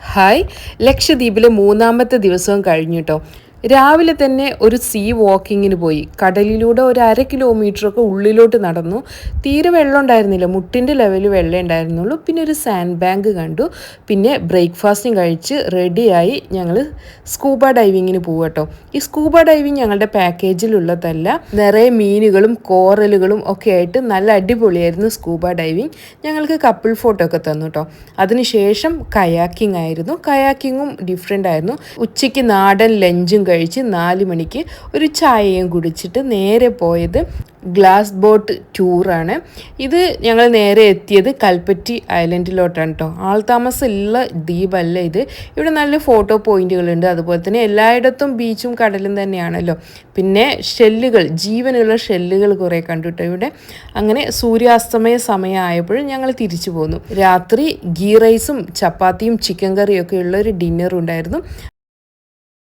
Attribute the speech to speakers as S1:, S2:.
S1: Hi. ലക്ഷദ്വീപിലെ മൂന്നാമത്തെ ദിവസവും കഴിഞ്ഞു കേട്ടോ രാവിലെ തന്നെ ഒരു സീ വാക്കിങ്ങിന് പോയി. കടലിലൂടെ ഒരു അര കിലോമീറ്ററൊക്കെ ഉള്ളിലോട്ട് നടന്നു. തീരെ വെള്ളം ഉണ്ടായിരുന്നില്ല. മുട്ടിന്റെ ലെവൽ വെള്ളം ഉണ്ടായിരുന്നുള്ളൂ. പിന്നെ ഒരു സാൻഡ് ബാങ്ക് കണ്ടു. പിന്നെ ബ്രേക്ക്ഫാസ്റ്റും കഴിച്ച് റെഡിയായി ഞങ്ങൾ സ്കൂബ ഡൈവിങ്ങിന് പോകും കേട്ടോ ഈ സ്കൂബ ഡൈവിങ് ഞങ്ങളുടെ പാക്കേജിലുള്ളതല്ല നിറയെ മീനുകളും കോറലുകളും ഒക്കെ ആയിട്ട് നല്ല അടിപൊളിയായിരുന്നു സ്കൂബ ഡൈവിങ് ഞങ്ങൾക്ക് കപ്പിൾ ഫോട്ടോ ഒക്കെ തന്നു കേട്ടോ അതിനുശേഷം കയാക്കിംഗ് ആയിരുന്നു. കയാക്കിങ്ങും ഡിഫറെന്റ് ആയിരുന്നു. ഉച്ചയ്ക്ക് നാടൻ ലഞ്ചും കഴിച്ച് നാല് മണിക്ക് ഒരു ചായയും കുടിച്ചിട്ട് നേരെ പോയത് ഗ്ലാസ് ബോട്ട് ടൂറാണ്. ഇത് ഞങ്ങൾ നേരെ എത്തിയത് കൽപ്പറ്റി ഐലൻഡിലോട്ടാണ് കേട്ടോ ആൾതാമസമുള്ള ദ്വീപല്ല ഇത്. ഇവിടെ നല്ല ഫോട്ടോ പോയിന്റുകളുണ്ട്. അതുപോലെ തന്നെ എല്ലായിടത്തും ബീച്ചും കടലും തന്നെയാണല്ലോ. പിന്നെ ഷെല്ലുകൾ ജീവനുള്ള ഷെല്ലുകൾ കുറേ കണ്ടു കേട്ടോ ഇവിടെ. അങ്ങനെ സൂര്യാസ്തമയ സമയമായപ്പോഴും ഞങ്ങൾ തിരിച്ചു പോന്നു. രാത്രി ഗീ റൈസും ചപ്പാത്തിയും ചിക്കൻ കറിയും ഒക്കെ ഉള്ള ഒരു ഡിന്നർ ഉണ്ടായിരുന്നു